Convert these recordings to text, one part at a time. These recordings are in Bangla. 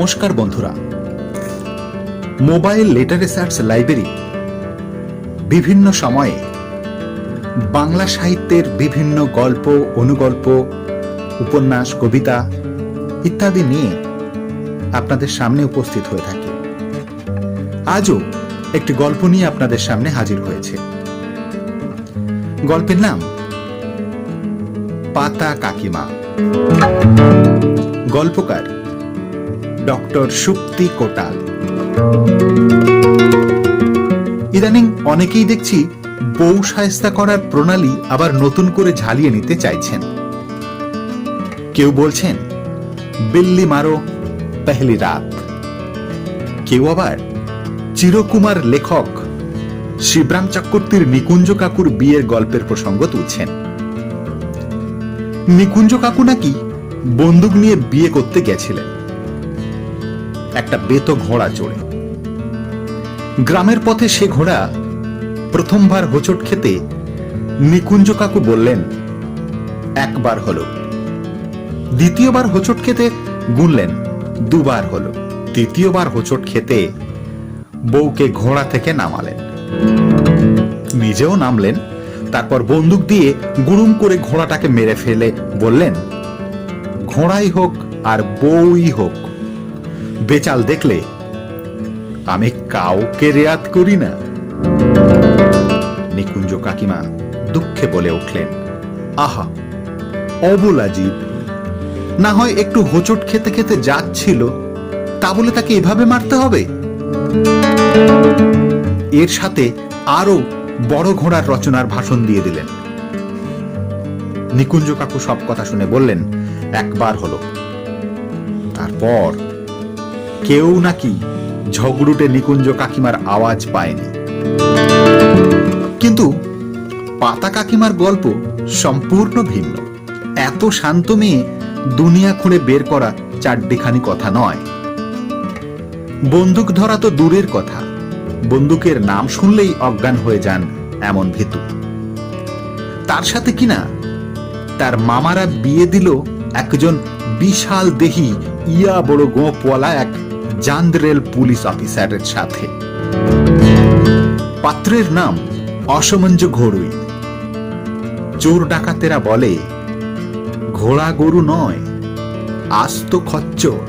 নমস্কার বন্ধুরা। মোবাইল লেটার রিসার্চ লাইব্রেরি বিভিন্ন সময়ে বাংলা সাহিত্যের বিভিন্ন গল্প, অনুগল্প, উপন্যাস, কবিতা ইত্যাদি নিয়ে আপনাদের সামনে উপস্থিত হয়ে থাকে। আজও একটি গল্প নিয়ে আপনাদের সামনে হাজির হয়েছে। গল্পের নাম, পাতা কাকিমা। গল্পকার ডক্টর সুপ্তি কোটাল। ইদানিং অনেকেই দেখছি বউ সায়স্তা করার প্রণালী আবার নতুন করে ঝালিয়ে নিতে চাইছেন। কেউ বলছেন, বিল্লি মারো, পেহলি রাত। কেউ আবার, চিরকুমার লেখক শিবরাম চক্রবর্তীর নিকুঞ্জ কাকুর বিয়ের গল্পের প্রসঙ্গ তুলছেন। নিকুঞ্জ কাকু নাকি বন্দুক নিয়ে বিয়ে করতে গেছিলেন। একটা বেত ঘোড়া চড়ে। গ্রামের পথে সে ঘোড়া প্রথমবার হোঁচট খেতে নিকুঞ্জ কাকু বললেন, একবার হলো। দ্বিতীয়বার হোঁচট খেতে গুনলেন, দুবার হলো। তৃতীয়বার হোঁচট খেতে বউকে ঘোড়া থেকে নামালেন। নিজেও নামলেন, তারপর বন্দুক দিয়ে গুড়ুম করে ঘোড়াটাকে মেরে ফেলে বললেন, ঘোড়াই হোক আর বউই হোক বেচাল দেখলে, আমি কাউকে রেয়াত করি না। নিকুঞ্জ কাকিমা দুঃখে বলে উঠলেন, আহা, অবলা জীব। না হয় একটু হোঁচট খেতে খেতে যাচ্ছিল তা বলে তাকে এভাবে মারতে হবে? এর সাথে আরও বড় ঘোড়ার রচনার ভাষণ দিয়ে দিলেন। নিকুঞ্জ কাকু সব কথা শুনে বললেন, একবার হলো। তারপর কেউ নাকি ঝগড়ুটে নিকুঞ্জ কাকিমার আওয়াজ পায়নি। কিন্তু পাতা কাকিমার গল্প সম্পূর্ণ ভিন্ন। এত শান্ত মেয়ে দুনিয়া খুঁড়ে বের করা চারটিখানি কথা নয়। বন্দুক ধরা তো দূরের কথা। বন্দুকের নাম শুনলেই অজ্ঞান হয়ে যান এমন ভীতু। তার সাথে কিনা? তার মামারা বিয়ে দিল একজন বিশাল দেহি, ইয়া বড় গোপওয়ালা এক জান্দ্রেল পুলিশ অফিসারের সাথে। পাত্রের নাম অসমঞ্জ ঘোড়ুই চোর ডাকাতেরা বলে, ঘোড়া গরু নয়, আস্ত খচ্চর।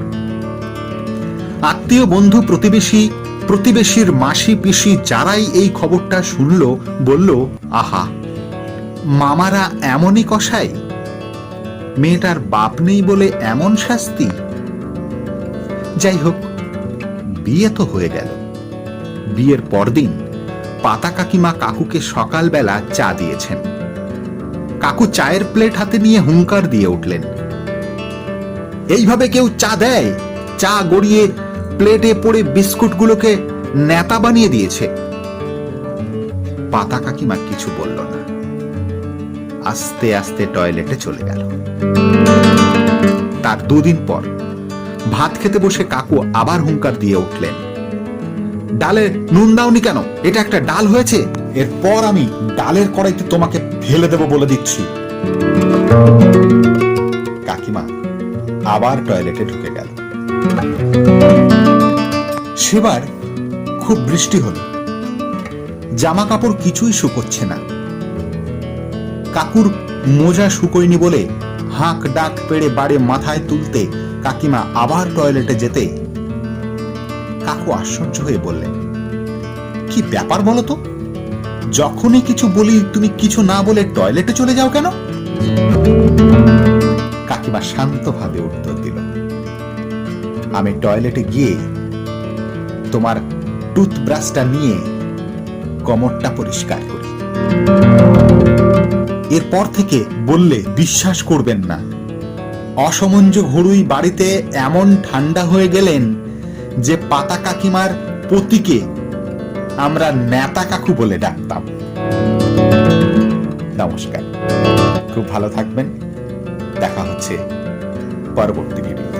আত্মীয় বন্ধু প্রতিবেশী, প্রতিবেশীর মাসি পিসি যারাই এই খবরটা শুনল, বলল, আহা, মামারা এমনই কষাই মেয়েটার বাপ নেই বলে এমন শাস্তি? যাই হোক বিয়ে তো হয়ে গেল। বিয়ের পরদিন পাতা কাকিমা কাকুকে সকালবেলা চা দিয়েছেন। কাকু চায়ের প্লেট হাতে নিয়ে হুঙ্কার দিয়ে উঠলেন। এইভাবে কেউ চা দেয়? চা গড়িয়ে প্লেটে পড়ে বিস্কুটগুলোকে নেতা বানিয়ে দিয়েছে। পাতা কাকিমা কিছু বলল না। আস্তে আস্তে টয়লেটে চলে গেল। তার দুদিন পর ভাত খেতে বসে কাকু আবার হুঙ্কার দিয়ে উঠলেন। ডালে নুন দাওনি কেন? এটা একটা ডাল হয়েছে? এরপর আমি ডালের কড়াইতে তোমাকে ফেলে দেব বলে দিচ্ছি। কাকিমা আবার টয়লেটে ঢুকে গেল। সেবার খুব বৃষ্টি হলো। জামা কাপড় কিছুই শুকোচ্ছে না। কাকুর মোজা শুকোয়নি বলে হাঁক ডাক পেড়ে বাড়ে মাথায় তুলতে কাকিমা আবার টয়লেটে যেতে কাকু আশ্চর্য হয়ে বললেন, কি ব্যাপার বলো তো? যখনই কিছু বলি, তুমি কিছু না বলে টয়লেটে চলে যাও কেন? কাকিমা শান্তভাবে উত্তর দিল, আমি টয়লেটে গিয়ে তোমার টুথব্রাশটা নিয়ে কমরটা পরিষ্কার করি। এরপর থেকে বললে বিশ্বাস করবেন না। অসমঞ্জ ঘড়ুই বাড়িতে এমন ঠান্ডা হয়ে গেলেন যে পাতা কাকিমার পতিকে আমরা নেতা কাকু বলে ডাকতাম। নমস্কার। খুব ভালো থাকবেন। দেখা হচ্ছে পরবর্তী ভিডিও